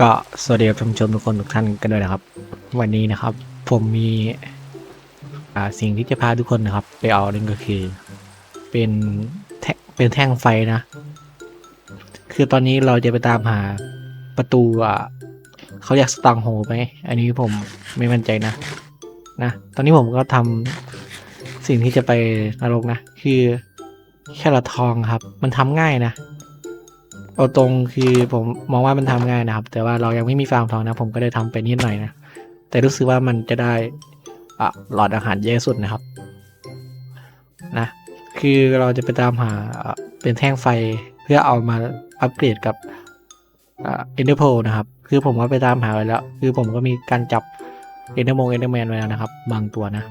ก็สวัสดีครับท่านผู้ชมทุกคนทุกท่านกันด้วยนะครับ วันนี้นะครับ ผมมีอ่าสิ่งที่จะพาทุกคนนะครับ ไปเอานั่นก็คือ เป็นแท่เป็นแท่งไฟนะ คือตอนนี้เราจะไปตามหาประตูอะเขาเรียกสตังโฮไหมอันนี้ผมไม่มั่นใจนะ นะ ตอนนี้ผมก็ทำสิ่งที่จะไปนรกนะ คือแค่ละทองครับ มันทำง่ายนะ เอาตรงคือผมมองว่ามันทำง่ายนะครับ แต่ว่าเรายังไม่มีฟาร์มทองนะ ผมก็ได้ทำไปนิดหน่อยนะ แต่รู้สึกว่ามันจะได้อะหลอดอาหารเยอะสุดนะครับ นะ คือเราจะไปตามหาเป็นแท่งไฟเพื่อเอามาอัปเกรดกับอ่าเอ็นเดอร์โพนะครับ คือผมก็ไปตามหาไว้แล้ว คือผมก็มีการจับเอ็นเดอร์โมเอ็นเดอร์แมนไว้แล้วนะครับ บางตัวนะ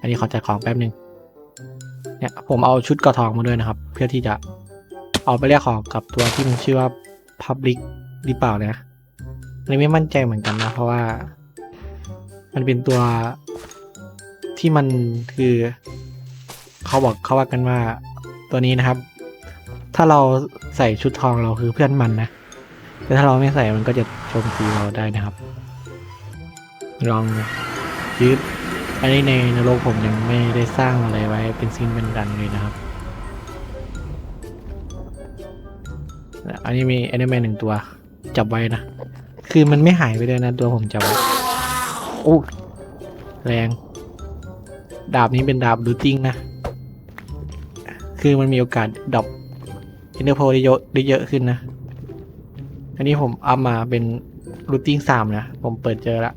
อันนี้ขอจัดของแป๊บหนึ่งเนี่ยผมเอาชุดกระทองมาด้วยนะครับ เพื่อที่จะ เอาไปแลกของกับตัวที่มันชื่อว่า Public หรือเปล่านะอันไม่มั่นใจเหมือนกันนะ เพราะว่า มันเป็นตัวที่มันคือเขาบอกเขาว่ากันว่าตัวนี้นะครับ ถ้าเราใส่ชุดทองเราคือเพื่อนมันนะแต่ถ้าเราไม่ใส่มันก็จะโจมตีเราได้นะครับ ลองยืดอันนี้ในนรกผมยังไม่ได้สร้างอะไรไว้เป็นซินเป็นดันเลยนะครับ อันนี้มีแอนิเมะหนึ่งตัว จับไว้นะ คือมันไม่หายไปเลยนะตัวผมจับไว้โอ้แรง ดาบนี้เป็นดาบดูติ้งนะ คือมันมีโอกาสดรอปอินเตอร์โพได้เยอะได้เยอะขึ้นนะ อันนี้ผมเอามาเป็นรูติ้งสามนะ ผมเปิดเจอละ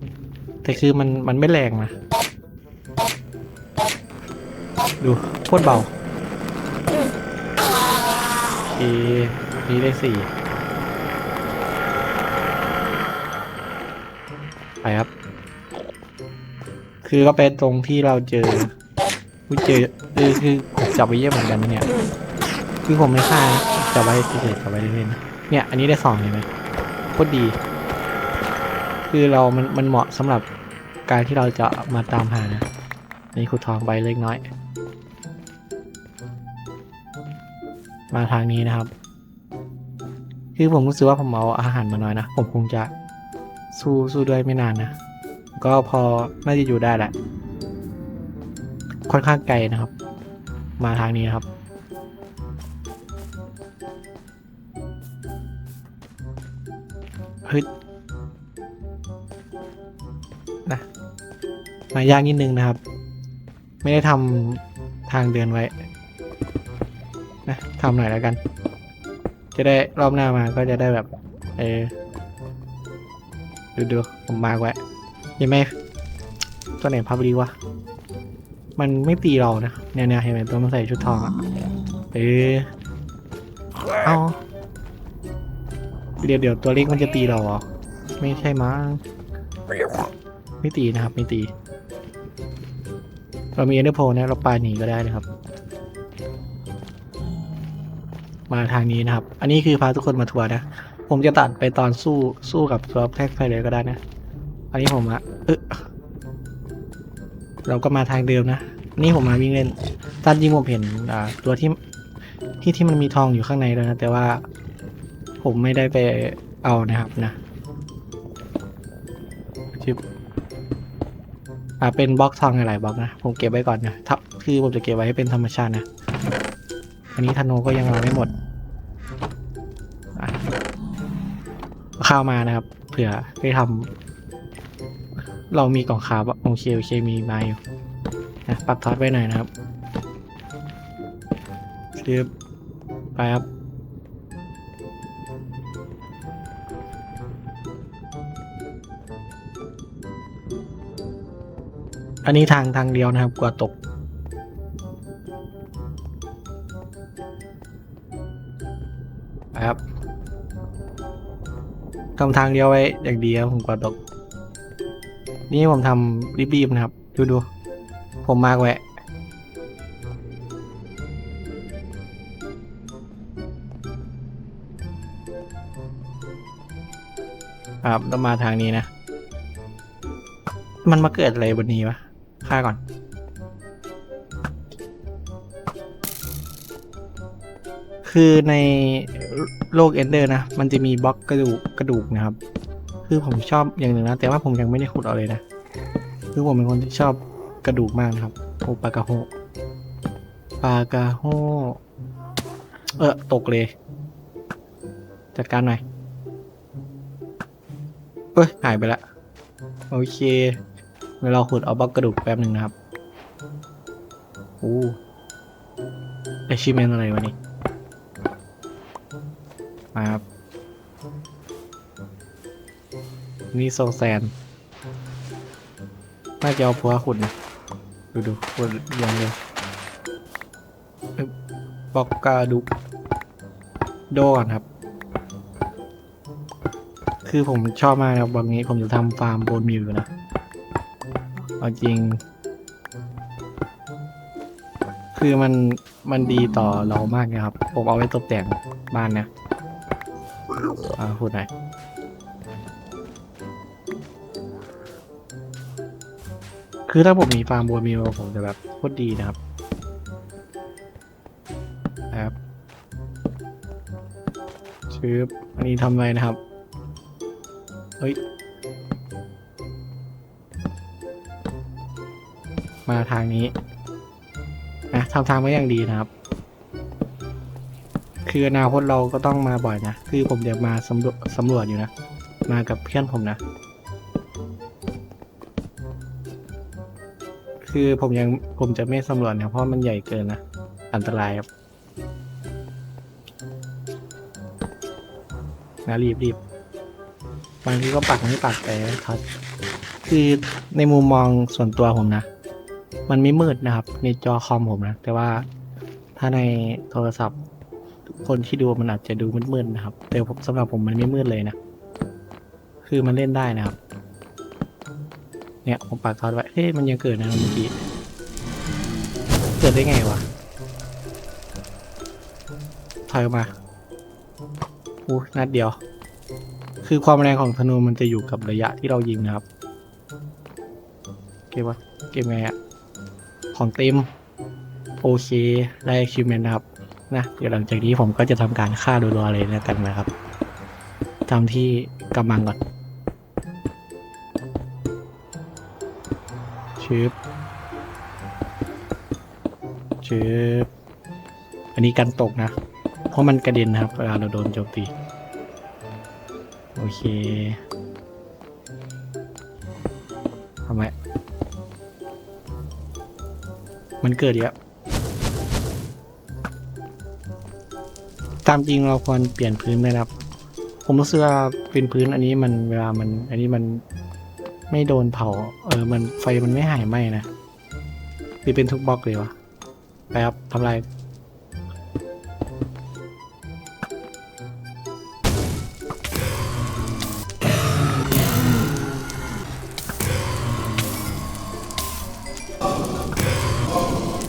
แต่คือมันมันไม่แรงนะ ดูโคตรเบาโอเค นี่ได้สี่ไปครับ คือก็เป็นตรงที่เราเจอวิเจอเออคือจับไว้เยอะเหมือนกันเนี่ย คือผมไม่ฆ่าจับไว้เฉยๆจับไว้เล่นๆนเนี่ย อันนี้ได้สองเห็นไหมโคตรดี คือเรามันมันเหมาะสำหรับการที่เราจะมาตามหานะนี่ขุดทองไปเล็กน้อย มาทางนี้นะครับ คือผมรู้สึกว่าผมเอาอาหารมาน้อยนะ ผมคงจะสู้สู้ด้วยไม่นานนะ ก็พอน่าจะอยู่ได้แหละ ค่อนข้างไกลนะครับ มาทางนี้นะครับ ฮึดนะมายากนิดนึงนะครับ ไม่ได้ทำทางเดินไว้ นะทำหน่อยแล้วกัน จะได้รอบหน้ามาก็จะได้แบบ เออดูดูผมมาไว้เห็นไหมตัวไหนพับดีวะ มันไม่ตีเรานะเนี่ยเนี่ยเห็นไหมตัวมันใส่ชุดทองอะเออเอาเดี๋ยวเดี๋ยวตัวเล็กมันจะตีเราเหรอ ไม่ใช่มั้งไม่ตีนะครับ ไม่ตี เรามีเอเนอร์โพนะเราปาหนีก็ได้นะครับ มาทางนี้นะครับ อันนี้คือพาทุกคนมาทัวร์นะ ผมจะตัดไปตอนสู้สู้กับตัวแท็กไฟเลยก็ได้นะ อันนี้ผมอะเออเราก็มาทางเดิมนะ นี่ผมมาวิ่งเล่นตามจริงผมเห็นอ่าตัวที่ที่ที่มันมีทองอยู่ข้างในแล้วนะ แต่ว่าผมไม่ได้ไปเอานะครับนะชิบอ่าเป็นบล็อกทองหลายบล็อกนะ ผมเก็บไว้ก่อนนะถ้าคือผมจะเก็บไว้ให้เป็นธรรมชาตินะ อันนี้ธนูก็ยังเอาไม่หมดอะข้าวมานะครับเผื่อได้ทำเรามีกล่องคาร์บโอเคโอเคมีมาอยู่นะปรับทอดไว้หน่อยนะครับซื้อไปครับอันนี้ทางทางเดียวนะครับกว่าตก นะครับทำทางเดียวไว้อย่างดีครับผมกว่าตกนี่ผมทำรีบๆนะครับ ดูดู ผมมากไว้ครับต้องมาทางนี้นะ มันมาเกิดอะไรบนนี้วะฆ่าก่อนคือใน โลกเอนเดอร์นะ มันจะมีบล็อกกระดูกกระดูกนะครับ คือผมชอบอย่างหนึ่งนะ แต่ว่าผมยังไม่ได้ขุดเอาเลยนะ คือผมเป็นคนที่ชอบกระดูกมากนะครับโอปากระโฮปากระโฮเออตกเลยจัดการหน่อยเอ้ยหายไปละ โอเคเดี๋ยวเราขุดเอาบล็อกกระดูกแป๊บหนึ่งนะครับ โอ้ไอชิเมนอะไรวะนี่ มาครับ นี่โซแซนน่าจะเอาผัวขุดนะ ดูดูขุดอย่งเดียบอกกาดุโดก่อนครับ คือผมชอบมากนะครับวันนี้ผมจะทำฟาร์มโบนมิวอยู่นะ เอาจริง คือมันมันดีต่อเรามากนะครับ ผมเอาไว้ตกแต่งบ้านนะ อ่าพูดหน่อยคือถ้าผมมีฟาร์มบัวมิวผมจะแบบโคตรดีนะครับนะครับชืบอันนี้ทำอะไรนะครับ เฮ้ย มาทางนี้นะทำทางไว้อย่างดีนะครับ คืออนาคตเราก็ต้องมาบ่อยนะ คือผมเดี๋ยวมาสำรวจสำรวจอยู่นะ มากับเพื่อนผมนะ คือผมยังผมจะไม่สำรวจเนี่ยเพราะมันใหญ่เกินนะ อันตรายครับนะรีบรีบบางทีก็ปักไม่ปักแต่ครับ คือในมุมมองส่วนตัวผมนะ มันไม่มืดนะครับ ในจอคอมผมนะ แต่ว่าถ้าในโทรศัพท์ คนที่ดูมันอาจจะดูมืดๆนะครับ แต่ผมสำหรับผมมันไม่มืดเลยนะ คือมันเล่นได้นะครับ เนี่ยผมปักทอดไว้เฮ้ยมันยังเกิดนะเมื่อกี้เกิดได้ไงวะถอยออกมาอู้นัดเดียว คือความแรงของธนูมันจะอยู่กับระยะที่เรายิงนะครับ เก็บวะเก็บไงอะของเต็มโอเค ได้ achievement นะครับ นะเดี๋ยวหลังจากนี้ผมก็จะทำการฆ่ารัวๆเลยแล้วกันนะครับทำที่กำบังก่อนชืบชืบอันนี้กันตกนะ เพราะมันกระเด็นนะครับเวลาเราโดนโจมตี โอเคทำไมมันเกิดเยอะ ตามจริงเราควรเปลี่ยนพื้นไหมนะครับ ผมรู้สึกว่าเป็นพื้นอันนี้มันเวลามัน อันนี้มันไม่โดนเผา เออ มันไฟมันไม่หายไหมนะหรือเป็นทุกบล็อกเลยวะไปครับทำลาย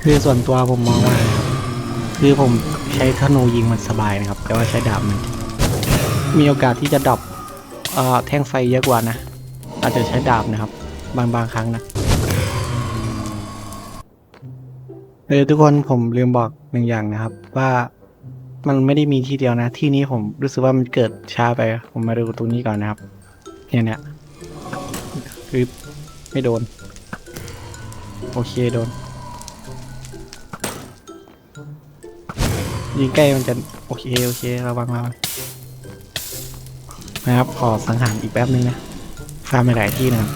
คือส่วนตัวผมมองว่า คือผม ใช้ธนูยิงมันสบายนะครับ แต่ว่าใช้ดาบมัน มีโอกาสที่จะดับแท่งไฟเยอะกว่านะ อาจจะใช้ดาบนะครับ บางบางครั้งนะเออทุกคนผมลืมบอกหนึ่งอย่างนะครับ ว่ามันไม่ได้มีที่เดียวนะ ที่นี้ผมรู้สึกว่ามันเกิดช้าไป ผมมาดูตรงนี้ก่อนนะครับ เนี่ยเนี่ยคือไม่โดน โอเคโดน ยิงใกล้มันจะโอเคโอเคระวังระวังนะครับขอสังหารอีกแป๊บนึงนะฟาร์มไปหลายที่นะครับ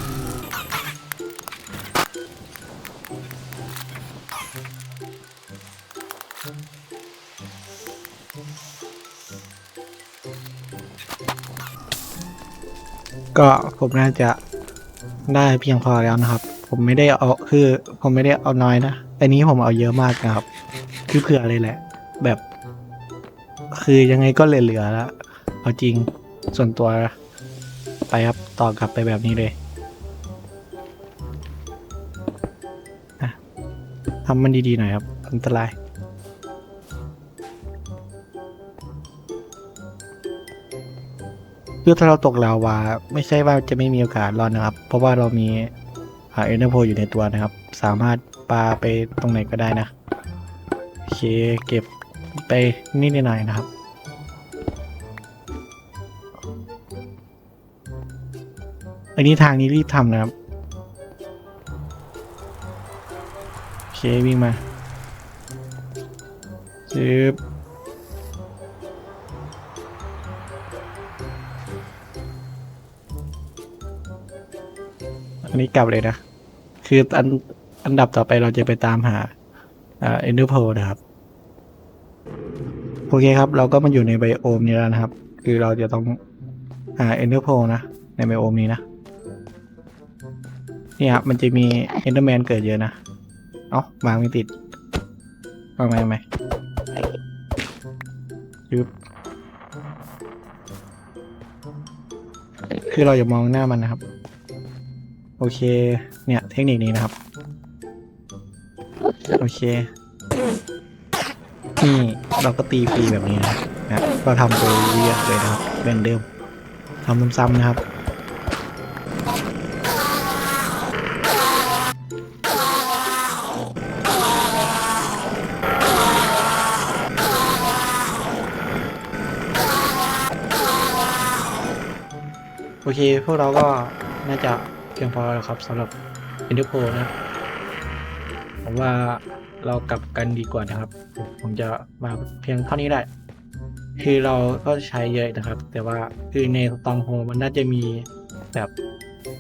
ก็ผมน่าจะได้เพียงพอแล้วนะครับ ผมไม่ได้เอาคือผมไม่ได้เอาน้อยนะอันนี้ผมเอาเยอะมากนะครับ คือเผื่อเลยแหละ แบบ คือยังไงก็เหลือๆแล้วเอาจริงส่วนตัว ไปครับต่อกลับไปแบบนี้เลยนะทำมันดีๆหน่อยครับ อันตรายคือถ้าเราตกลาวาไม่ใช่ว่าจะไม่มีโอกาสรอดนะครับ เพราะว่าเรามีเอ็นเตอร์โพอยู่ในตัวนะครับ สามารถปาไปตรงไหนก็ได้นะ โอเค เก็บ ไปนิดหน่อยนะครับ อันนี้ทางนี้รีบทำนะครับ โอเค วิ่งมาจึบอันนี้กลับเลยนะ คืออันอันดับต่อไปเราจะไปตามหาเอ่อเอนเดอร์โพนะครับ โอเคครับ เราก็มาอยู่ในไบโอมนี้แล้วนะครับ คือเราจะต้องหาเอนเดอร์โพนะ ในไบโอมนี้นะเนี่ยครับมันจะมีเอนเดอร์แมนเกิดเยอะนะ เอ้าวางไม่ติดวางไหมไหมยึบคือเราอย่ามองหน้ามันนะครับ โอเค เนี่ยเทคนิคนี้นะครับ โอเค นี่ เราก็ตีฟรีแบบนี้นะครับนะก็ทำไปเรื่อยๆเลยนะครับเป็นเดิมทำซ้ำๆนะครับโอเค พวกเราก็น่าจะเพียงพอแล้วครับสำหรับ e n d e r p o นะผมว่า เรากลับกันดีกว่านะครับ ผมจะมาเพียงเท่านี้ได้คือเราก็ใช้เยอะนะครับ แต่ว่าคือในตองโฮมันน่าจะมีแบบ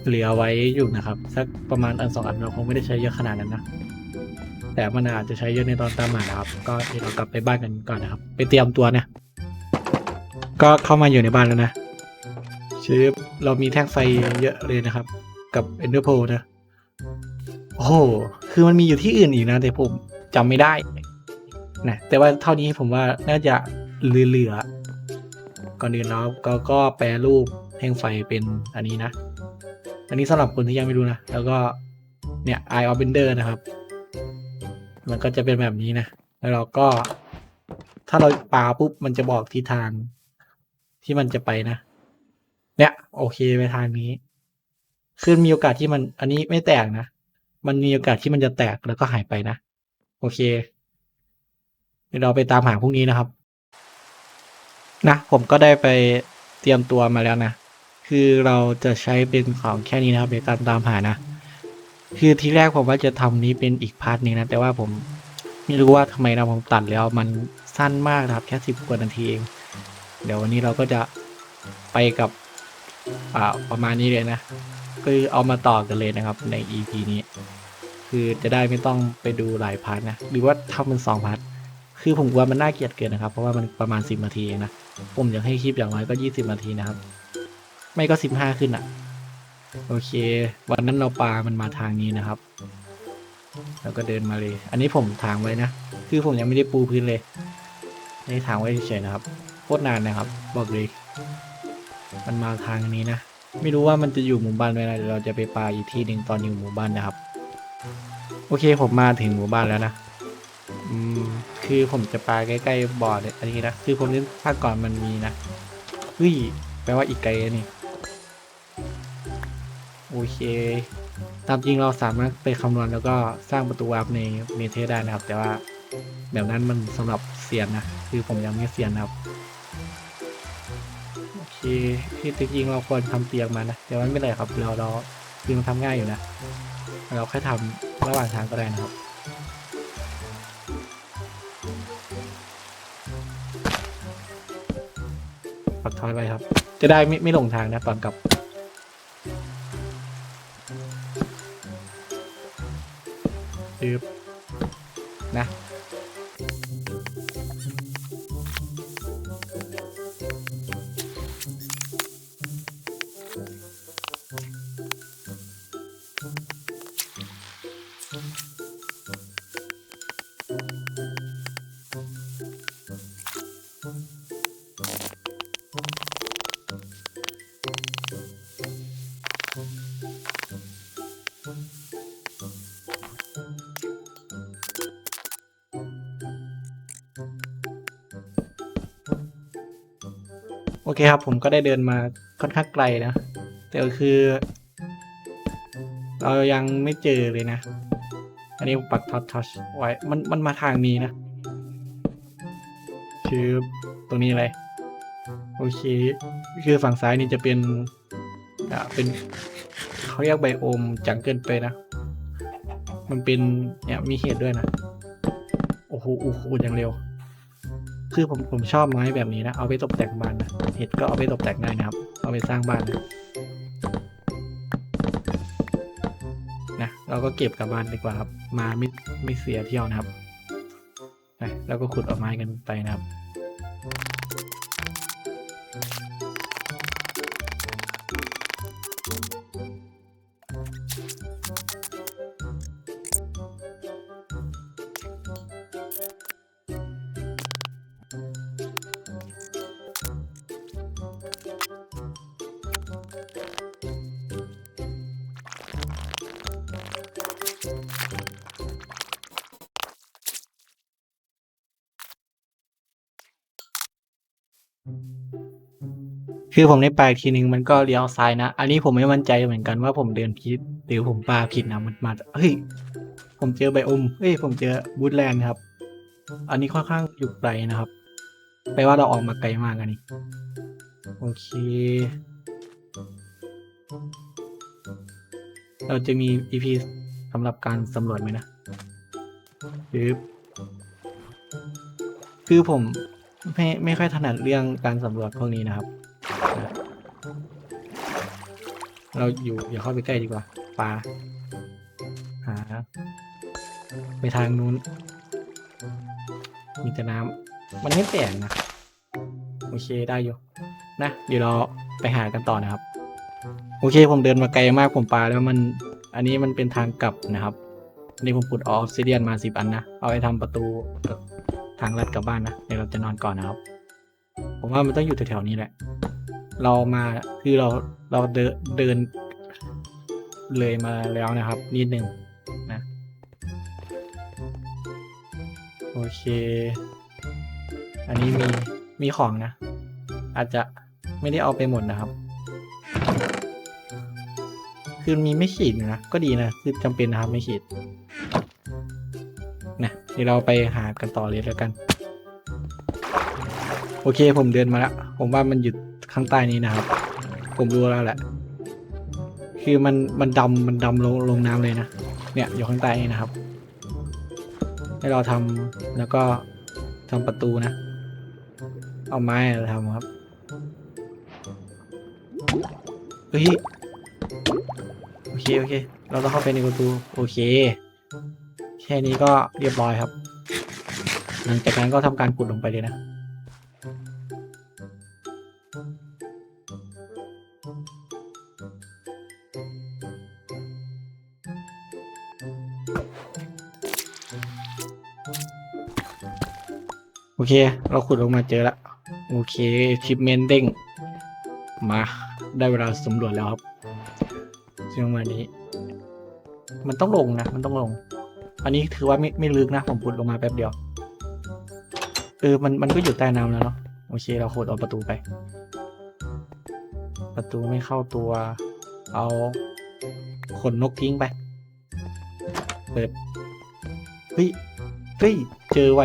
เหลือไว้อยู่นะครับ สักประมาณอันสองอันเราคงไม่ได้ใช้เยอะขนาดนั้นนะ แต่มันอาจจะใช้เยอะในตอนตามหานะครับ ก็เดี๋ยวเรากลับไปบ้านกันก่อนนะครับ ไปเตรียมตัวนะก็เข้ามาอยู่ในบ้านแล้วนะชื่อเรามีแท่งไฟเยอะเลยนะครับ กับ Ender p o นะโอ้โห คือมันมีอยู่ที่อื่นอีกนะแต่ผม จำไม่ได้นะแต่ว่าเท่านี้ผมว่าน่าจะเหลือๆก่อนอื่นแล้วก็ก็แปรรูปแท่งไฟเป็นอันนี้นะ อันนี้สำหรับคนที่ยังไม่รู้นะ แล้วก็เนี่ย Eye of Bender นะครับ มันก็จะเป็นแบบนี้นะ แล้วเราก็ถ้าเราปาปุ๊บมันจะบอกทิศทางที่มันจะไปนะ เนี่ย โอเคไปทางนี้คือมีโอกาสที่มันอันนี้ไม่แตกนะ มันมีโอกาสที่มันจะแตกแล้วก็หายไปนะ โอเคเดี๋ยวเราไปตามหาพวกนี้นะครับ นะ ผมก็ได้ไปเตรียมตัวมาแล้วนะ คือเราจะใช้เป็นของแค่นี้นะครับในการตามหานะ คือทีแรกผมว่าจะทำนี้เป็นอีกพาร์ทหนึงนะ แต่ว่าผมไม่รู้ว่าทำไมนะผมตัดแล้วมันสั้นมากนะครับ แค่สิบกว่านาทีเอง เดี๋ยววันนี้เราก็จะไปกับอ่าประมาณนี้เลยนะคือเอามาต่อกันเลยนะครับใน EP นี้ คือจะได้ไม่ต้องไปดูหลายพาร์ทนะ หรือว่าทำเป็นสองพาร์ทคือผมว่ามันน่าเกลียดเกินนะครับ เพราะว่ามันประมาณสิบนาทีเองนะ ผมอยากให้คลิปอย่างน้อยก็ยี่สิบนาทีนะครับ ไม่ก็สิบห้าขึ้นอะ โอเค วันนั้นเราปลามันมาทางนี้นะครับ แล้วก็เดินมาเลย อันนี้ผมทางไว้นะ คือผมยังไม่ได้ปูพื้นเลยนี่ทางไว้เฉยๆนะครับ โคตรนานนะครับ บอกเลย มันมาทางนี้นะ ไม่รู้ว่ามันจะอยู่หมู่บ้านไว้นะเดี๋ยวเราจะไปปลาอีกที่หนึ่งตอนอยู่หมู่บ้านนะครับ โอเคผมมาถึงหมู่บ้านแล้วนะอืมคือผมจะปลาใกล้ๆบ่อเนี่ยอันนี้นะคือผมนึกภาคก่อนมันมีนะเฮ้ยแปลว่าอีกไกลนี่โอเค ตามจริงเราสามารถไปคำนวณแล้วก็สร้างประตูวาร์ปในเมเทสได้นะครับ แต่ว่าแบบนั้นมันสำหรับเซียนนะ คือผมยังไม่เซียนนะครับ โอเค ที่จริงเราควรทำเตียงมานะ แต่ว่าไม่เป็นไรครับ เราเราคือมันทำง่ายอยู่นะ เราแค่ทำระหว่างทางก็ได้นะครับปักทอยไว้ครับ จะได้ไม่ไม่หลงทางนะตอนกลับปึ๊บ โอเคครับผมก็ได้เดินมาค่อนข้างไกลนะ แต่ก็คือ เรายังไม่เจอเลยนะ อันนี้ผมปักท็อตทัชไว้ มันมันมาทางนี้นะชื่อตรงนี้อะไร โอเค คือฝั่งซ้ายนี่จะเป็น อ่า เป็นเขาเรียกไบโอมจังเกิลไปนะ มันเป็นเนี่ยมีเห็ดด้วยนะ โอ้โหโอ้โหอย่างเร็ว คือผมผมชอบไม้แบบนี้นะ เอาไปตกแต่งบ้านนะ เห็ดก็เอาไปตกแต่งได้นะครับ เอาไปสร้างบ้านนะนะ เราก็เก็บกลับบ้านดีกว่าครับ มาไม่ไม่เสียเที่ยวนะครับนะแล้วก็ขุดเออกไม้กันไปนะครับ คือผมได้ไปอีกทีหนึ่งมันก็เลี้ยวซ้ายนะ อันนี้ผมไม่มั่นใจเหมือนกันว่าผมเดินผิดหรือผมปาผิดนะมันมาเฮ้ยผมเจอไบโอมเฮ้ยผมเจอบูธแลนด์ครับ อันนี้ค่อนข้างอยู่ไกลนะครับแปลว่าเราออกมาไกลมากอันนี้ โอเค เราจะมี EP สำหรับการสำรวจไหมนะปึ๊บคือผมไม่ไม่ค่อยถนัดเรื่องการสำรวจพวกนี้นะครับ เราอยู่อย่าเข้าไปใกล้ดีกว่าปลาหาไปทางนู้น มีแต่น้ำมันไม่แตกนะโอเคได้อยู่นะเดี๋ยวเราไปหากันต่อนะครับ โอเคผมเดินมาไกลมากผมปลาแล้วมันอันนี้มันเป็นทางกลับนะครับนนี้ผมขุดออฟซิเดียนมาสิบอันนะเอาไปทำประตูทางลัดกลับบ้านนะเดี๋ยวเราจะนอนก่อนนะครับ ผมว่ามันต้องอยู่แถวๆนี้แหละ เรามาคือเราเราเดินเดิน เลยมาแล้วนะครับ นิดหนึ่งนะโอเค อันนี้มีมีของนะ อาจจะไม่ได้เอาไปหมดนะครับคือมีไม่ขีดนะ ก็ดีนะ คือจำเป็นนะครับไม่ขีดนะเดี๋ยวเราไปหากันต่อเลยแล้วกัน โอเคผมเดินมาแล้ว ผมว่ามันอยู่ ข้างใต้นี้นะครับ ผมรู้แล้วแหละ คือมันมันดำมันดำลงลงน้ำเลยนะ เนี่ยอยู่ข้างใต้นี้นะครับ ให้เราทำแล้วก็ทำประตูนะ เอาไม้เราทำครับ เฮ้ย โอเค โอเค เราต้องเข้าไปในประตู โอเค แค่นี้ก็เรียบร้อยครับ หลังจากนั้นก็ทำการขุดลงไปเลยนะ เค เราขุดลงมาเจอแล้วโอเคชิปเมนเด้งมา ได้เวลาสำรวจแล้วครับช่วงวันนี้ มันต้องลงนะ มันต้องลง อันนี้ถือว่าไม่ไม่ลึกนะ ผมขุดลงมาแป๊บเดียวเออมันมันก็อยู่ใต้น้ำแล้วเนาะโอเค เราขุดเอาประตูไป ประตูไม่เข้าตัว เอาขนนกทิ้งไป เปิด เฮ้ย เฮ้ย เจอไว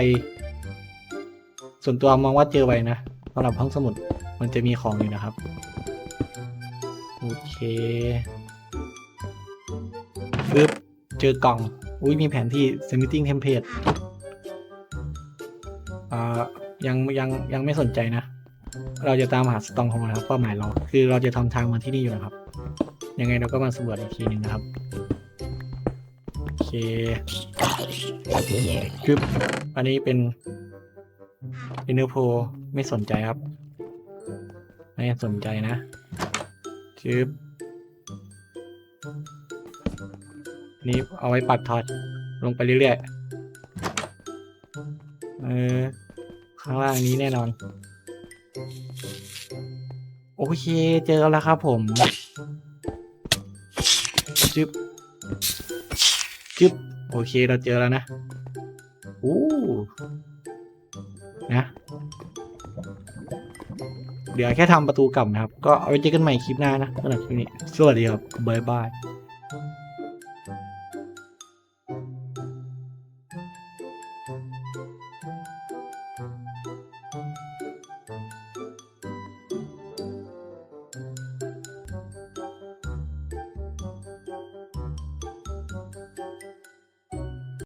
ส่วนตัวมองว่าเจอไวนะสำหรับห้องสมุดมันจะมีของอยู่นะครับ โอเคปึ๊บเจอกล่อง อุ้ยมีแผนที่ submitting template อ่ายังยังยังไม่สนใจนะ เราจะตามหาสตองของเราครับเป้าหมายเรา คือเราจะทำทางมาที่นี่อยู่นะครับ ยังไงเราก็มาสำรวจอีกทีหนึ่งนะครับ โอเคคืออันนี้เป็น อินเนอร์โพไม่สนใจครับ ไม่สนใจนะชืบนี่เอาไว้ปัดทอดลงไปเรื่อยๆ เออ ข้างล่างนี้แน่นอน โอเคเจอแล้วครับผมจึ๊บจึ๊บโอเคเราเจอแล้วนะ อู้ นะ เดี๋ยวแค่ทำประตูกลับนะครับ ก็เอาไว้เจอกันใหม่คลิปหน้านะสำหรับคลิปนี้ สวัสดีครับ บ๊ายบาย